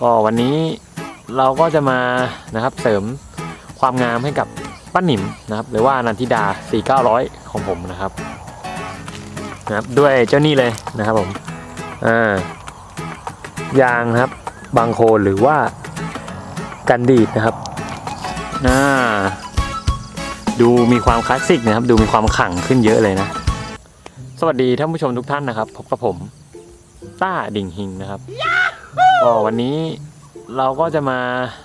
ก็วันนี้เราก็จะมานะครับเสริมความงามให้กับป้าหนิมนะครับ หรือว่านันทิดา 4900 ของผมนะครับนะครับ ด้วยเจ้านี่เลยนะครับผมอ่ายางครับบางโคหรือว่ากันดีดนะครับอ่าดูมีความคลาสสิกนะครับ ดูมีความขังขึ้นเยอะเลยนะ สวัสดีท่านผู้ชมทุกท่านนะครับ พบกับผมต้าดิ่งหิงนะครับ ก็วันนี้เราก็จะมา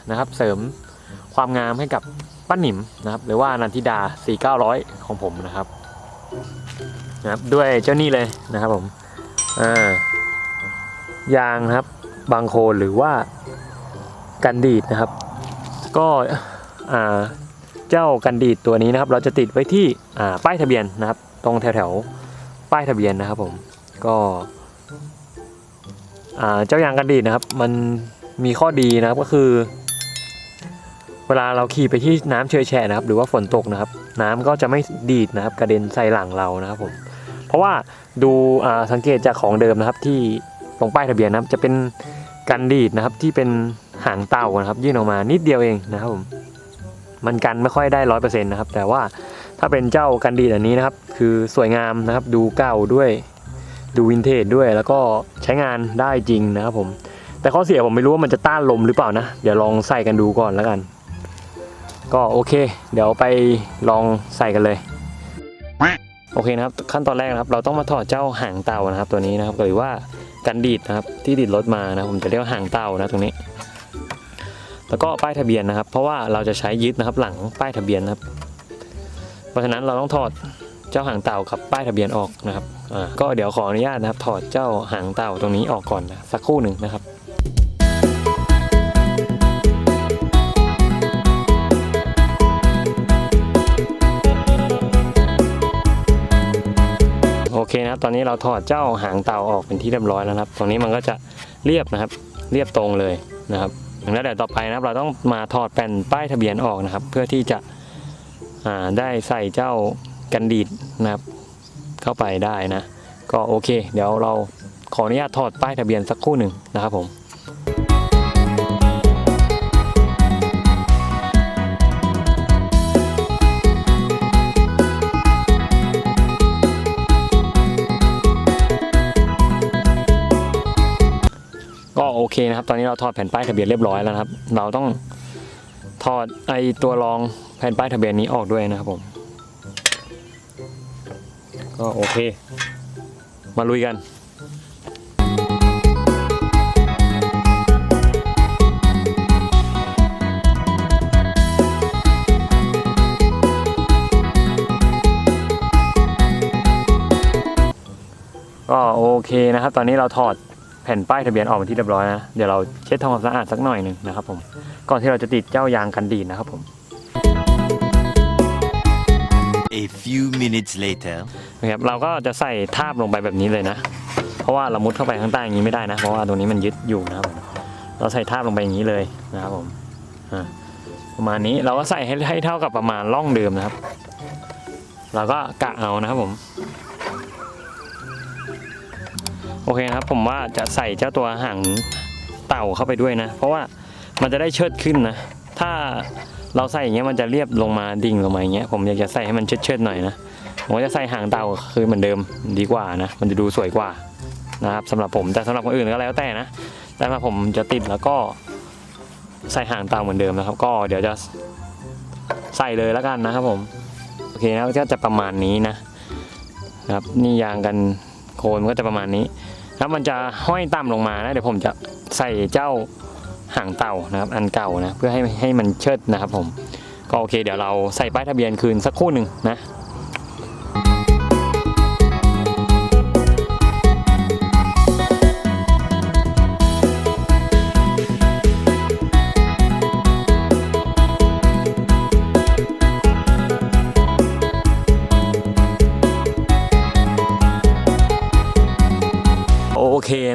นะครับเสริมความงามให้กับป้าหนิมนะครับ หรือว่านันทิดา 4900 ของผมนะครับนะครับ ด้วยเจ้านี่เลยนะครับผมอ่ายางนะครับบางโคหรือว่ากันดีดนะครับ ก็อ่าเจ้ากันดีดตัวนี้นะครับ เราจะติดไว้ที่อ่าป้ายทะเบียนนะครับ ตรงแถวๆป้ายทะเบียนนะครับผมก็ เจ้ายางกันดีดนะครับ มันมีข้อดีนะครับก็คือ เวลาเราขี่ไปที่น้ำเชยแฉะนะครับ หรือว่าฝนตกนะครับ น้ำก็จะไม่ดีดนะครับ กระเด็นใส่หลังเรานะครับผมเพราะว่าดูสังเกตจากของเดิมนะครับ ที่ตรงป้ายทะเบียนนะครับ จะเป็นกันดีดนะครับที่เป็นหางเต่านะครับ ยื่นออกมานิดเดียวเองนะครับผมมันกันไม่ค่อยได้ร้อยเปอร์เซ็นต์นะครับ แต่ว่าถ้าเป็นเจ้ากันดีดอันนี้นะครับ คือสวยงามนะครับ ดูเก่าด้วย ดูวินเทจด้วยแล้วก็ใช้งานได้จริงนะครับผม แต่ข้อเสียผมไม่รู้ว่ามันจะต้านลมหรือเปล่านะ เดี๋ยวลองใส่กันดูก่อนแล้วกัน ก็โอเค เดี๋ยวไปลองใส่กันเลยโอเคนะครับขั้นตอนแรกนะครับ เราต้องมาถอดเจ้าหางเต่านะครับ ตัวนี้นะครับหรือว่ากันดีดนะครับ ที่ดีดรถมานะผมจะเรียกว่าหางเต่านะตรงนี้ แล้วก็ป้ายทะเบียนนะครับ เพราะว่าเราจะใช้ยึดนะครับหลังป้ายทะเบียนนะครับ เพราะฉะนั้นเราต้องถอด เจ้าหางเต่ากับป้ายทะเบียนออกนะครับก็เดี๋ยวขออนุญาตนะครับ ถอดเจ้าหางเต่าตรงนี้ออกก่อนนะสักครู่หนึ่งนะครับโอเคนะครับตอนนี้เราถอดเจ้าหางเต่าออกเป็นที่เรียบร้อยแล้วนะครับ ตรงนี้มันก็จะเรียบนะครับ เรียบตรงเลยนะครับแล้วเดี๋ยวต่อไปนะครับ เราต้องมาถอดแผ่นป้ายทะเบียนออกนะครับ เพื่อที่จะได้ใส่เจ้า กันดีดนะครับ เข้าไปได้นะ ก็โอเค เดี๋ยวเราขออนุญาตถอดป้ายทะเบียนสักครู่หนึ่งนะครับผมก็โอเคนะครับ ตอนนี้เราถอดแผ่นป้ายทะเบียนเรียบร้อยแล้วนะครับ เราต้องถอดไอตัวรองแผ่นป้ายทะเบียนนี้ออกด้วยนะครับผม ก็โอเค มาลุยกันก็โอเคนะครับ ตอนนี้เราถอดแผ่นป้ายทะเบียนออกเป็นที่เรียบร้อยนะ เดี๋ยวเราเช็ดทำความสะอาดสักหน่อยหนึ่งนะครับผม ก่อนที่เราจะติดเจ้ายางกันดีดนะครับผม A few minutes later. นะครับเราก็จะใส่ทาบลงไปแบบนี้เลยนะ เพราะว่าเรามุดเข้าไปข้างใต้อย่างนี้ไม่ได้นะ เพราะว่าตรงนี้มันยึดอยู่นะครับ เราใส่ทาบลงไปอย่างนี้เลยนะครับผมประมาณนี้เราก็ใส่ให้ให้เท่ากับประมาณร่องเดิมนะครับ เราก็กะเอานะครับผม โอเคนะครับผมว่าจะใส่เจ้าตัวหางเต่าเข้าไปด้วยนะ เพราะว่ามันจะได้เชิดขึ้นนะ ถ้า เราใส่อย่างเงี้ยมันจะเรียบลงมาดิ่งลงมาอย่างเงี้ยผมอยากจะใส่ให้มันเชิดเชิดๆหน่อยนะผมจะใส่หางเต่าคือเหมือนเดิมดีกว่านะ มันจะดูสวยกว่านะครับสำหรับผมแต่สำหรับคนอื่นก็แล้วแต่นะแต่สำหรับผมจะติดแล้วก็ใส่หางเต่าเหมือนเดิมนะครับ ก็เดี๋ยวจะใส่เลยแล้วกันนะครับผมโอเคนะก็จะประมาณนี้นะครับนี่ยางกันโคนมันก็จะประมาณนี้แล้วมันจะห้อยต่ำลงมานะเดี๋ยวผมจะใส่เจ้า หางเต่านะครับ อันเก่านะเพื่อให้ให้มันเชิดนะครับผมก็โอเค เดี๋ยวเราใส่ป้ายทะเบียนคืนสักคู่หนึ่งนะ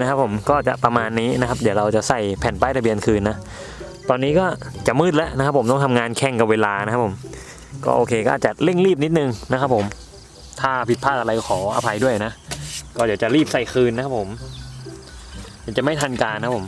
นะครับผมก็จะประมาณนี้นะครับ เดี๋ยวเราจะใส่แผ่นป้ายทะเบียนคืนนะ ตอนนี้ก็จะมืดแล้วนะครับ ผมต้องทำงานแข่งกับเวลานะครับผม ก็โอเคก็อาจจะเร่งรีบนิดนึงนะครับ ผม ถ้าผิดพลาดอะไรขออภัยด้วยนะ ก็เดี๋ยวจะรีบใส่คืนนะครับผมจะไม่ทันการนะครับผม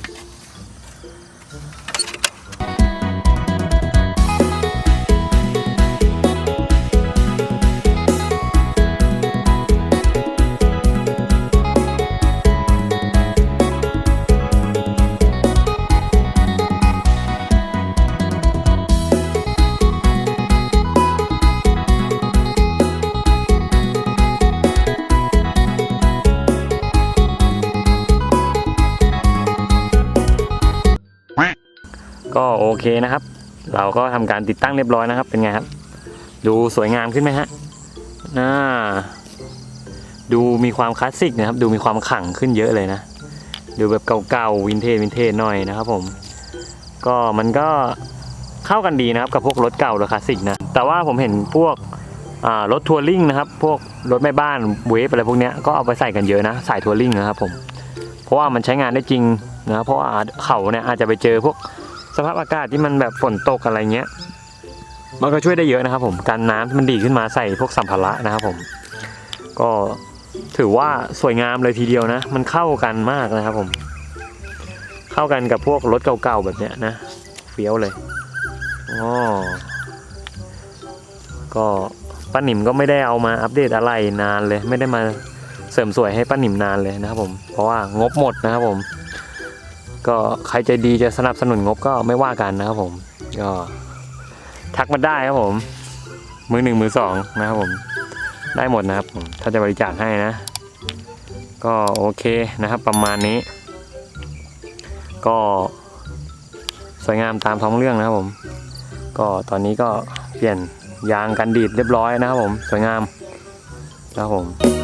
ก็โอเคนะครับ เราก็ทำการติดตั้งเรียบร้อยนะครับ เป็นไงครับ ดูสวยงามขึ้นไหมฮะน่าดูมีความคลาสสิกนะครับ ดูมีความขลังขึ้นเยอะเลยนะ ดูแบบเก่าๆวินเทจวินเทจหน่อยนะครับผม ก็มันก็เข้ากันดีนะครับกับพวกรถเก่าหรือคลาสสิกนะ แต่ว่าผมเห็นพวกรถทัวริงนะครับ พวกรถแม่บ้านเวฟอะไรพวกนี้ก็เอาไปใส่กันเยอะนะ สายทัวริงนะครับผม เพราะว่ามันใช้งานได้จริงนะ เพราะว่าเขาเนี่ยอาจจะไปเจอพวก สภาพอากาศที่มันแบบฝนตกอะไรเงี้ย มันก็ช่วยได้เยอะนะครับผมการน้ำที่มันดีขึ้นมาใส่พวกสัมภาระนะครับผม ก็ถือว่าสวยงามเลยทีเดียวนะ มันเข้ากันมากนะครับผม เข้ากันกับพวกรถเก่าๆแบบเนี้ยนะเฟี้ยวเลยอ๋อก็ป้าหนิมก็ไม่ได้เอามาอัปเดตอะไรนานเลย ไม่ได้มาเสริมสวยให้ป้าหนิมนานเลยนะครับผม เพราะว่างบหมดนะครับผม ก็ใครใจดีจะสนับสนุนงบก็ไม่ว่ากันนะครับผม ก็ทักมาได้ครับผม มือหนึ่งมือสองนะครับผม ได้หมดนะครับผมถ้าจะบริจาคให้นะ ก็โอเคนะครับประมาณนี้ ก็สวยงามตามท้องเรื่องนะครับผม ก็ตอนนี้ก็เปลี่ยนยางกันดีดเรียบร้อยนะครับผม สวยงามนะครับผม